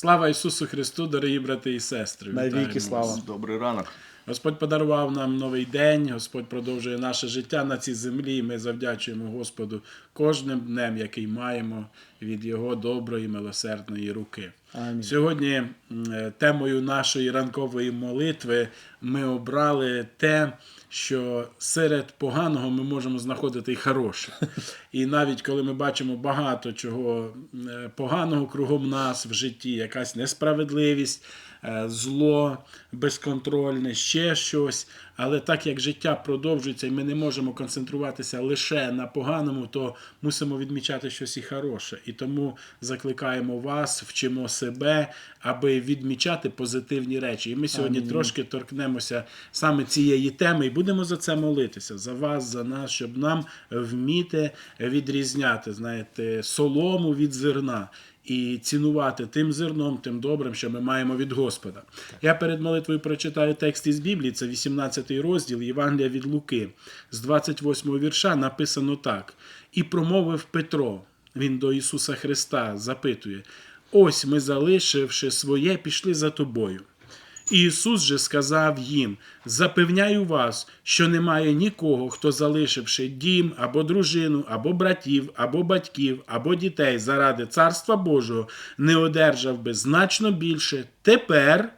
Слава Ісусу Христу, дорогі брати і сестри! Навіки слава. Добрий ранок. Господь подарував нам новий день, Господь продовжує наше життя на цій землі. Ми завдячуємо Господу кожним днем, який маємо від Його доброї, милосердної руки. Амінь. Сьогодні е, темою нашої ранкової молитви ми обрали те, що серед поганого ми можемо знаходити й хороше. І навіть коли ми бачимо багато чого е, поганого кругом нас в житті, якась несправедливість, е, зло безконтрольне, ще щось. Але так як життя продовжується, і ми не можемо концентруватися лише на поганому, то мусимо відмічати щось і хороше. І тому закликаємо вас, вчимо себе, аби відмічати позитивні речі. І ми сьогодні трошки торкнемося саме цієї теми, і будемо за це молитися, за вас, за нас, щоб нам вміти відрізняти, знаєте, солому від зерна. І цінувати тим зерном, тим добрим, що ми маємо від Господа. Я перед молитвою прочитаю текст із Біблії, це 18 розділ Євангелія від Луки. З 28 вірша написано так: І промовив Петро, він до Ісуса Христа запитує: Ось ми, залишивши своє, пішли за тобою. Ісус же сказав їм: Запевняю вас, що немає нікого, хто, залишивши дім або дружину, або братів, або батьків, або дітей заради Царства Божого, не одержав би значно більше тепер,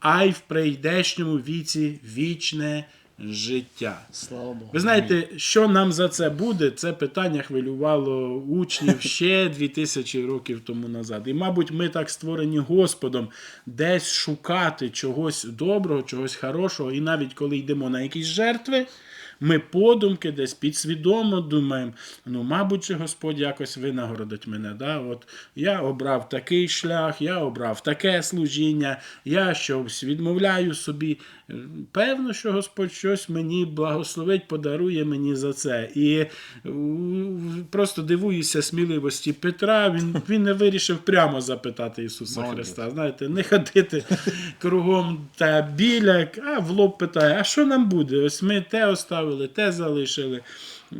а й в прийдешньому віці вічне життя. Слава Богу. Ви знаєте, що нам за це буде? Це питання хвилювало учнів ще 2000 років тому назад. І, мабуть, ми так створені Господом десь шукати чогось доброго, чогось хорошого. І навіть коли йдемо на якісь жертви, ми подумки десь підсвідомо думаємо, ну, мабуть, же Господь якось винагородить мене. Да? От я обрав такий шлях, я обрав таке служіння, я щось відмовляю собі. Певно, що Господь щось мені благословить, подарує мені за це. І просто дивуюся сміливості Петра. Він, він не вирішив прямо запитати Ісуса Молодець. Христа. Знаєте, не ходити кругом та біля, а в лоб питає, а що нам буде? Ось ми те оставили, те залишили.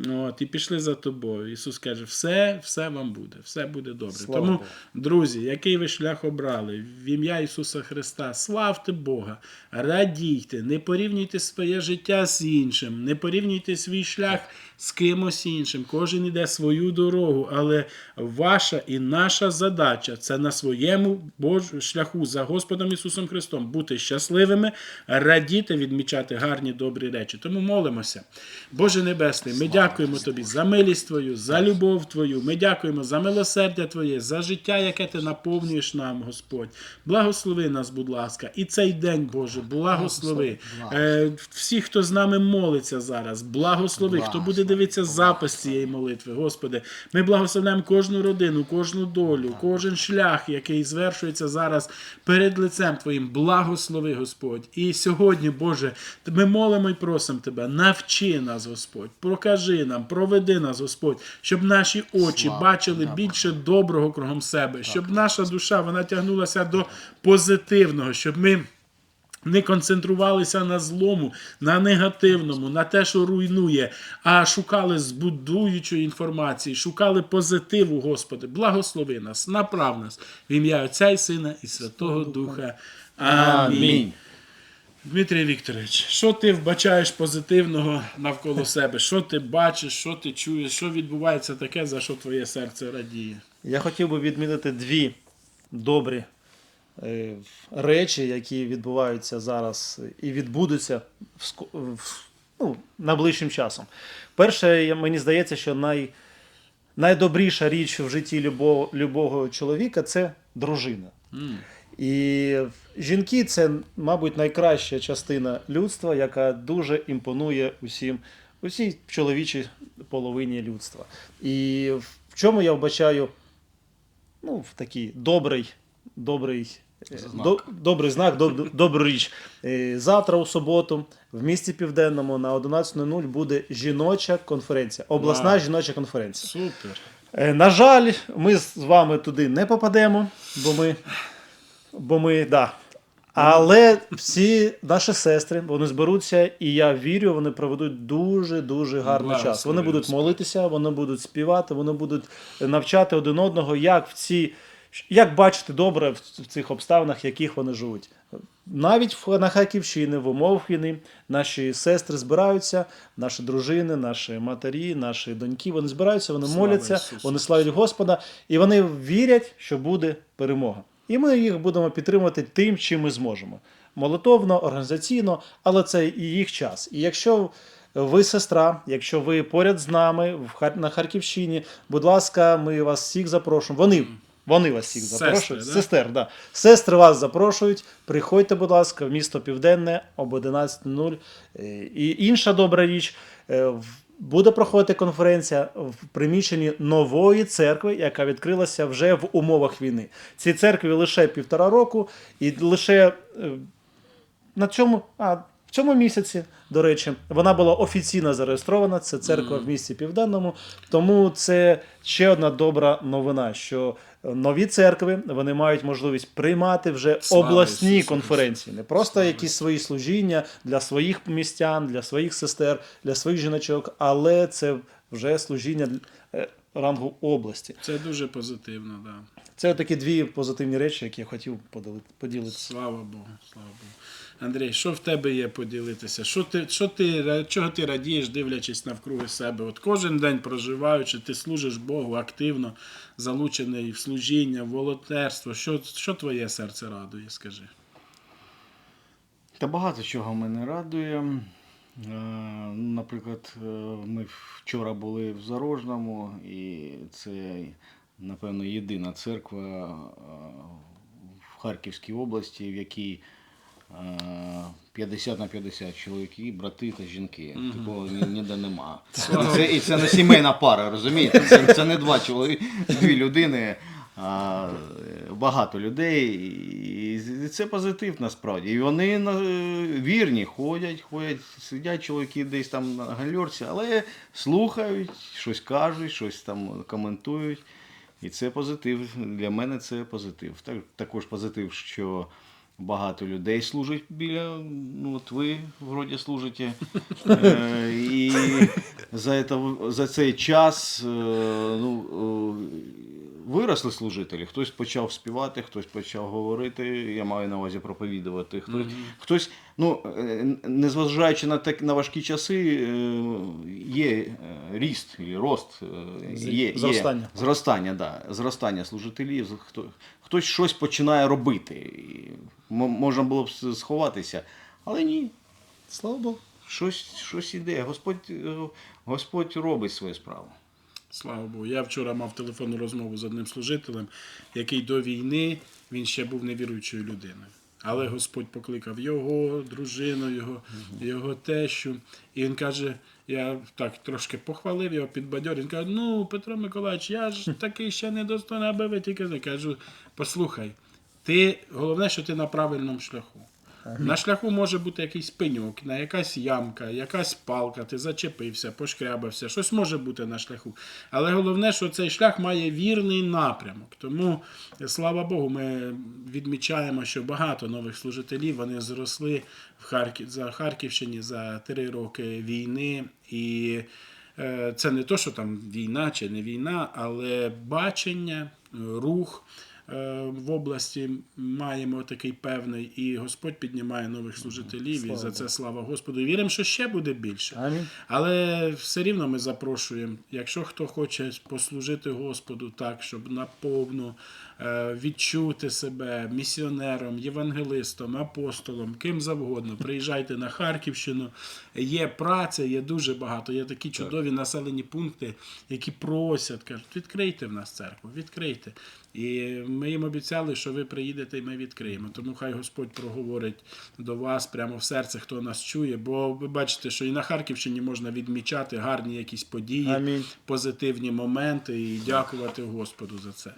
От, і пішли за тобою. Ісус каже, все, все вам буде, все буде добре. Слава Тому, Богу. друзі, який ви шлях обрали? В ім'я Ісуса Христа, славте Бога, радійте, не порівнюйте своє життя з іншим, не порівнюйте свій шлях з кимось іншим. Кожен іде свою дорогу, але ваша і наша задача це на своєму шляху за Господом Ісусом Христом бути щасливими, радіти, відмічати гарні добрі речі. Тому молимося. Боже Небесний, ми дякуємо Тобі за милість Твою, за любов Твою. Ми дякуємо за милосердя Твоє, за життя, яке Ти наповнюєш нам, Господь. Благослови нас, будь ласка, і цей день, Боже, благослови. Е, всі, хто з нами молиться зараз, благослови, хто буде дивитися запис цієї молитви, Господи. Ми благословляємо кожну родину, кожну долю, кожен шлях, який звершується зараз перед лицем Твоїм. Благослови, Господь. І сьогодні, Боже, ми молимо і просимо Тебе, навчи нас, Господь, прокажи нам, проведи нас, Господь, щоб наші очі Слава бачили Тобі, більше доброго кругом себе, щоб наша душа вона тягнулася до позитивного, щоб ми. Не концентрувалися на злому, на негативному, на те, що руйнує, а шукали збудуючої інформації, шукали позитиву, Господи. Благослови нас, направ нас в ім'я Отця і Сина і Святого Духа. Амінь. Дмитрій Вікторович, що ти вбачаєш позитивного навколо себе? Що ти бачиш, що ти чуєш, що відбувається таке, за що твоє серце радіє? Я хотів би відмітити дві добрі е, речі, які відбуваються зараз і відбудуться в, в, ну, найближчим часом. Перше, мені здається, що най, найдобріша річ в житті любого, любого чоловіка це дружина. М. І жінки це, мабуть, найкраща частина людства, яка дуже імпонує усім, усій чоловічій половині людства. І в чому я вбачаю ну, в такий добрий, добрий, е, Знак. до, добрий знак, доб, добру річ. Е, Завтра у суботу в місті Південному на 11.00 буде жіноча конференція, обласна Вау. жіноча конференція. Супер. Е, На жаль, ми з вами туди не попадемо, бо ми. Бо ми, да. Але всі наші сестри вони зберуться, і я вірю, вони проведуть дуже дуже гарний час. Вони будуть молитися, вони будуть співати, вони будуть навчати один одного, як в ці як бачити добре в цих обставинах, в яких вони живуть. Навіть в- на Харківщині, в умовах війни, наші сестри збираються, наші дружини, наші матері, наші доньки, вони збираються, вони Слава моляться, Ісусу вони славлять Господа, і вони вірять, що буде перемога. І ми їх будемо підтримувати тим, чим ми зможемо. Молитовно, організаційно, але це і їх час. І якщо ви сестра, якщо ви поряд з нами в на Харківщині, будь ласка, ми вас всіх запрошуємо. Вони, вони вас всіх Сестри, запрошують. да? Сестер, да. Сестри вас запрошують. Приходьте, будь ласка, в місто Південне об 11.00. Е, І інша добра річ. Буде проходити конференція в приміщенні нової церкви, яка відкрилася вже в умовах війни. Цій церкві лише півтора року, і лише е, на цьому, а в цьому місяці, до речі, вона була офіційно зареєстрована. Це церква в місті Південному. Тому це ще одна добра новина, що нові церкви вони мають можливість приймати вже Слава обласні Ісусу конференції, не просто Слава якісь свої служіння для своїх містян, для своїх сестер, для своїх жіночок, але це вже служіння е, рангу області. Це дуже позитивно, так. Да. Це такі дві позитивні речі, які я хотів поділити- поділитися. Слава Богу, слава Богу. Андрій, що в тебе є поділитися? Що ти, що ти, чого ти радієш, дивлячись навкруги себе? От кожен день проживаючи, ти служиш Богу активно, залучений в служіння, в волонтерство. Що, що твоє серце радує, скажи? Та багато чого мене радує. Е, Наприклад, е, ми вчора були в Зарожному, і це, напевно, єдина церква е, в Харківській області, в якій е, 50 на 50 чоловіки, брати та жінки. Такого ні- ніде нема. І це, і це не сімейна пара, розумієте? Це, це не два чоловіки, дві людини. Багато людей, і це позитив насправді. І вони вірні, ходять, ходять, сидять чоловіки десь там на гальорці, але слухають, щось кажуть, щось там коментують. І це позитив. Для мене це позитив. Так, також позитив, що багато людей служать біля. Ну, от ви вроді служите. Е, і за, це, за цей час е, ну, е, виросли служителі. Хтось почав співати, хтось почав говорити, я маю на увазі проповідувати. Хтось, хтось ну, е, незважаючи на, так, на важкі часи, е, є е, ріст, рост, е, З- є, є зростання. зростання, да, зростання служителів. Хто, хтось щось починає робити. Можна було б сховатися, але ні. Слава Богу. Щось, щось іде. Господь, Господь робить свою справу. Слава Богу. Я вчора мав телефонну розмову з одним служителем, який до війни він ще був невіруючою людиною. Але Господь покликав його, дружину, його, його тещу. І він каже: я так трошки похвалив його, підбадьорив. Він каже: Ну, Петро Миколаївич, я ж такий ще недостойний, аби ви тільки знали». Кажу, послухай, ти головне, що ти на правильному шляху. На шляху може бути якийсь пеньок, на якась ямка, якась палка, ти зачепився, пошкрябався, щось може бути на шляху. Але головне, що цей шлях має вірний напрямок. Тому, слава Богу, ми відмічаємо, що багато нових служителів вони зросли в Харків, за Харківщині за три роки війни. І е, це не то, що там війна чи не війна, але бачення, рух в області маємо такий певний, і Господь піднімає нових служителів, і за це слава Господу. І віримо, що ще буде більше. Амінь. Але все рівно ми запрошуємо, якщо хто хоче послужити Господу так, щоб наповну е, відчути себе місіонером, євангелистом, апостолом, ким завгодно, приїжджайте на Харківщину. Є праця, є дуже багато. Є такі чудові населені пункти, які просять, кажуть, відкрийте в нас церкву, відкрийте. І ми їм обіцяли, що ви приїдете і ми відкриємо. Тому хай Господь проговорить до вас прямо в серце, хто нас чує. Бо ви бачите, що і на Харківщині можна відмічати гарні якісь події, Амінь. позитивні моменти і дякувати Господу за це.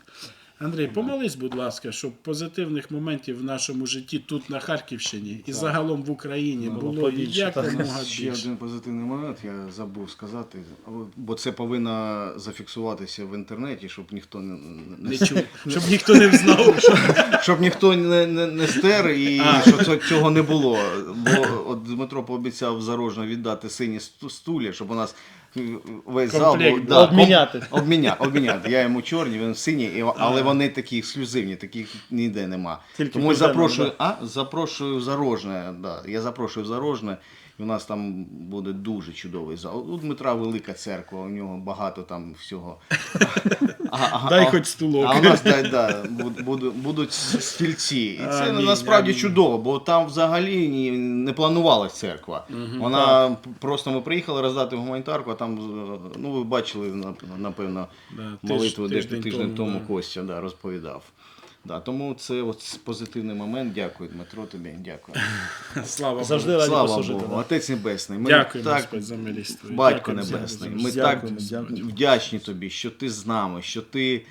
Андрій, помолись, будь ласка, щоб позитивних моментів в нашому житті тут на Харківщині і загалом в Україні Було було якомога Ще один позитивний момент, я забув сказати, бо це повинно зафіксуватися в інтернеті, щоб ніхто не, Не не чув, щоб ніхто не взнав. що- щоб ніхто не, не, не стер і щоб цього- цього не було. Бо от Дмитро пообіцяв зарожно віддати сині стулі, щоб у нас весь зал. Комплект, був- да. Обміняти. ком- Обміняти, обміняти. Я йому чорні, він синій, і- але вони такі ексклюзивні, таких ніде нема. Тільки Тому я Південного, запрошую, а, запрошую в Зарожне, да, я запрошую в Зарожне. І у нас там буде дуже чудовий зал. У Дмитра велика церква, у нього багато там всього. А, Дай а- хоч стулок. А у нас да, да, буд- будуть стільці. І це Амінь, насправді амінь. чудово, бо там взагалі не планувалась церква. Вона просто ми приїхали роздати гуманітарку, а там, ну ви бачили, напевно, Да, молитву де тиждень тиждень тому, тому, да. Костя да, розповідав. Да, тому це от позитивний момент. Дякую, Дмитро, тобі. Дякую. Слава Завжди Богу. раді Слава послужити. Богу, да. Отець Небесний. Ми Дякую, так, Господь, за милість твою. Батько Дякую Небесний, завжди. ми так Дякуємо, дякуємо. вдячні тобі, що ти з нами, що ти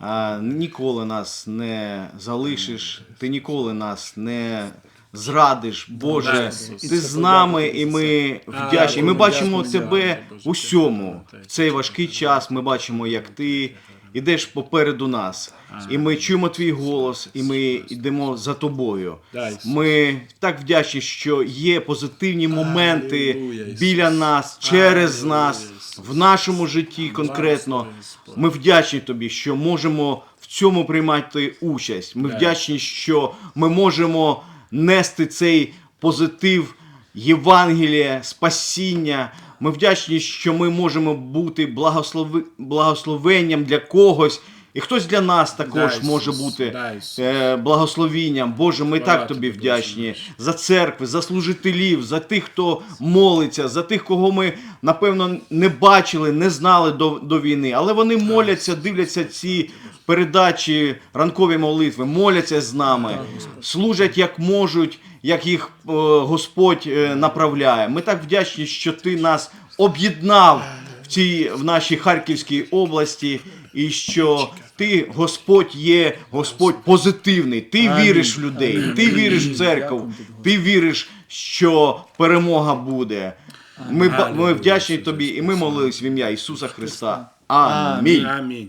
а, ніколи нас не залишиш, ти ніколи нас не зрадиш. Боже, Дякую. ти з нами, і ми вдячні. І Ми бачимо тебе дякую, усьому. В цей важкий час ми бачимо, як ти йдеш попереду нас. І ми чуємо твій голос, і ми йдемо за тобою. Ми так вдячні, що є позитивні моменти біля нас, через нас, в нашому житті конкретно. Ми вдячні тобі, що можемо в цьому приймати участь. Ми вдячні, що ми можемо нести цей позитив Євангелія, спасіння. Ми вдячні, що ми можемо бути благослови... благословенням для когось. І хтось для нас також Дай, може бути дай, е, благословінням. Боже, ми так тобі тобі, вдячні Боже за церкви, за служителів, за тих, хто молиться, за тих, кого ми напевно не бачили, не знали до, до війни. Але вони моляться, дивляться ці передачі, ранкові молитви, моляться з нами, служать як можуть, як їх е, Господь е, направляє. Ми так вдячні, що ти нас об'єднав в цій в нашій Харківській області, і що ти, Господь, є Господь позитивний. Ти віриш в людей, ти віриш в церкву, ти віриш, що перемога буде. Ми, ми вдячні тобі, і ми молились в ім'я Ісуса Христа. Амінь. Амінь.